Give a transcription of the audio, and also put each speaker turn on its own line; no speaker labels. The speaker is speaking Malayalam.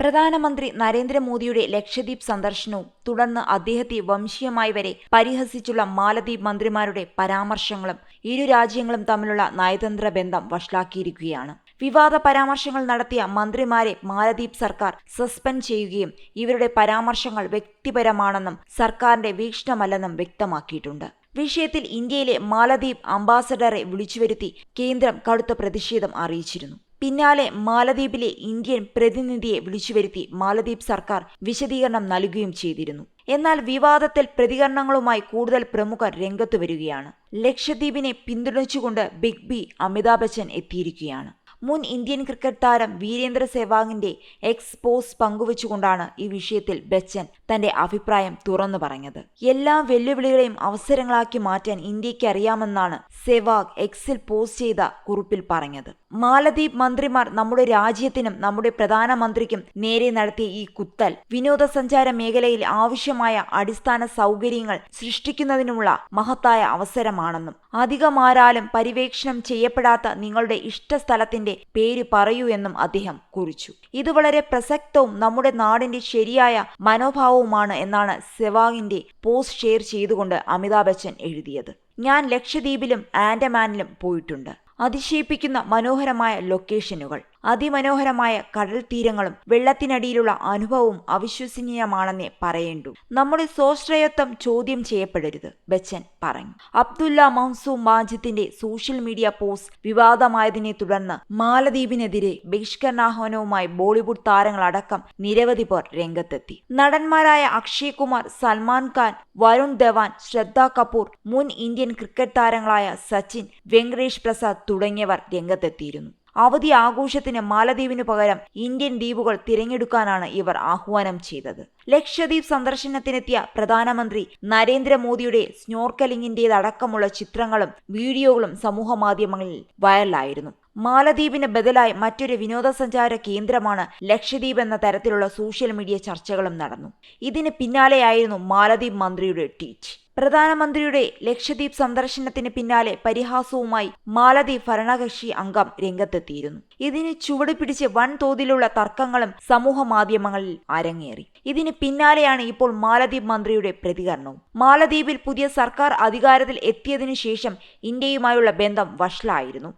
പ്രധാനമന്ത്രി നരേന്ദ്രമോദിയുടെ ലക്ഷദ്വീപ് സന്ദർശനവും തുടർന്ന് അദ്ദേഹത്തെ വംശീയമായി വരെ പരിഹസിച്ചുള്ള മാലദ്വീപ് മന്ത്രിമാരുടെ പരാമർശങ്ങളും ഇരു രാജ്യങ്ങളും തമ്മിലുള്ള നയതന്ത്ര ബന്ധം വഷളാക്കിയിരിക്കുകയാണ്. വിവാദ പരാമർശങ്ങൾ നടത്തിയ മന്ത്രിമാരെ മാലദ്വീപ് സർക്കാർ സസ്പെൻഡ് ചെയ്യുകയും ഇവരുടെ പരാമർശങ്ങൾ വ്യക്തിപരമാണെന്നും സർക്കാരിന്റെ വീക്ഷണമല്ലെന്നും വ്യക്തമാക്കിയിട്ടുണ്ട്. വിഷയത്തിൽ ഇന്ത്യയിലെ മാലദ്വീപ് അംബാസഡറെ വിളിച്ചുവരുത്തി കേന്ദ്രം കടുത്ത പ്രതിഷേധം അറിയിച്ചിരുന്നു. പിന്നാലെ മാലദ്വീപിലെ ഇന്ത്യൻ പ്രതിനിധിയെ വിളിച്ചുവരുത്തി മാലദ്വീപ് സർക്കാർ വിശദീകരണം നൽകുകയും ചെയ്തിരുന്നു. എന്നാൽ വിവാദത്തിൽ പ്രതികരണങ്ങളുമായി കൂടുതൽ പ്രമുഖർ രംഗത്തു വരികയാണ്. ലക്ഷദ്വീപിനെ പിന്തുണച്ചുകൊണ്ട് ബിഗ് ബി അമിതാഭ് ബച്ചൻ എത്തിയിരിക്കുകയാണ്. മുൻ ഇന്ത്യൻ ക്രിക്കറ്റ് താരം വീരേന്ദ്ര സെവാഗിന്റെ എക്സ് പോസ്റ്റ് പങ്കുവച്ചുകൊണ്ടാണ് ഈ വിഷയത്തിൽ ബച്ചൻ തന്റെ അഭിപ്രായം തുറന്നു പറഞ്ഞത്. എല്ലാ വെല്ലുവിളികളെയും അവസരങ്ങളാക്കി മാറ്റാൻ ഇന്ത്യയ്ക്ക് അറിയാമെന്നാണ് സെവാഗ് എക്സിൽ പോസ്റ്റ് ചെയ്ത കുറിപ്പിൽ പറഞ്ഞത്. മാലദ്വീപ് മന്ത്രിമാർ നമ്മുടെ രാജ്യത്തിനും നമ്മുടെ പ്രധാനമന്ത്രിക്കും നേരെ നടത്തിയ ഈ കുത്തൽ വിനോദസഞ്ചാര മേഖലയിൽ ആവശ്യമായ അടിസ്ഥാന സൗകര്യങ്ങൾ സൃഷ്ടിക്കുന്നതിനുമുള്ള മഹത്തായ അവസരമാണെന്നും അധികമാരാലും പര്യവേക്ഷണം ചെയ്യപ്പെടാത്ത നിങ്ങളുടെ ഇഷ്ടസ്ഥലത്തിന്റെ പേര് പറയൂ എന്നും അദ്ദേഹം കുറിച്ചു. ഇത് വളരെ പ്രസക്തവും നമ്മുടെ നാടിന്റെ ശരിയായ മനോഭാവവുമാണ് എന്നാണ് സെവാഗിന്റെ പോസ്റ്റ് ഷെയർ ചെയ്തുകൊണ്ട് അമിതാഭ് ബച്ചൻ എഴുതിയത്. ഞാൻ ലക്ഷദ്വീപിലും ആൻഡമാനിലും പോയിട്ടുണ്ട്. അതിശയിപ്പിക്കുന്ന മനോഹരമായ ലൊക്കേഷനുകൾ. അതിമനോഹരമായ കടൽ തീരങ്ങളും വെള്ളത്തിനടിയിലുള്ള അനുഭവവും അവിശ്വസനീയമാണെന്നേ പറയേണ്ടു. നമ്മുടെ സ്വാശ്രയത്വം ചോദ്യം ചെയ്യപ്പെടരുത് ബച്ചൻ പറഞ്ഞു. അബ്ദുല്ല മഹ്സൂം മാജിത്തിന്റെ സോഷ്യൽ മീഡിയ പോസ്റ്റ് വിവാദമായതിനെ തുടർന്ന് മാലദ്വീപിനെതിരെ ബഹിഷ്കരണാഹ്വാനവുമായി ബോളിവുഡ് താരങ്ങളടക്കം നിരവധി പേർ രംഗത്തെത്തി. നടന്മാരായ അക്ഷയ് കുമാർ സൽമാൻ ഖാൻ വരുൺ ധവാൻ ശ്രദ്ധ കപൂർ മുൻ ഇന്ത്യൻ ക്രിക്കറ്റ് താരങ്ങളായ സച്ചിൻ വെങ്കടേഷ് പ്രസാദ് തുടങ്ങിയവർ രംഗത്തെത്തിയിരുന്നു. അവധി ആഘോഷത്തിന് മാലദ്വീപിനു പകരം ഇന്ത്യൻ ദ്വീപുകൾ തിരഞ്ഞെടുക്കാനാണ് ഇവർ ആഹ്വാനം ചെയ്തത്. ലക്ഷദ്വീപ് സന്ദർശനത്തിനെത്തിയ പ്രധാനമന്ത്രി നരേന്ദ്രമോദിയുടെ സ്നോർക്കലിംഗിന്റേതടക്കമുള്ള ചിത്രങ്ങളും വീഡിയോകളും സമൂഹമാധ്യമങ്ങളിൽ വൈറലായിരുന്നു. മാലദ്വീപിന് ബദലായി മറ്റൊരു വിനോദസഞ്ചാര കേന്ദ്രമാണ് ലക്ഷദ്വീപ് എന്ന തരത്തിലുള്ള സോഷ്യൽ മീഡിയ ചർച്ചകളും നടന്നു. ഇതിന് പിന്നാലെയായിരുന്നു മാലദ്വീപ് മന്ത്രിയുടെ ട്വീറ്റ്. പ്രധാനമന്ത്രിയുടെ ലക്ഷദ്വീപ് സന്ദർശനത്തിന് പിന്നാലെ പരിഹാസവുമായി മാലദ്വീപ് ഭരണകക്ഷി അംഗം രംഗത്തെത്തിയിരുന്നു. ഇതിന് ചുവട് പിടിച്ച് വൻതോതിലുള്ള തർക്കങ്ങളും സമൂഹ മാധ്യമങ്ങളിൽ അരങ്ങേറി. ഇതിന് പിന്നാലെയാണ് ഇപ്പോൾ മാലദ്വീപ് മന്ത്രിയുടെ പ്രതികരണവും. മാലദ്വീപിൽ പുതിയ സർക്കാർ അധികാരത്തിൽ എത്തിയതിനു ശേഷം ഇന്ത്യയുമായുള്ള ബന്ധം വഷളായിരുന്നു.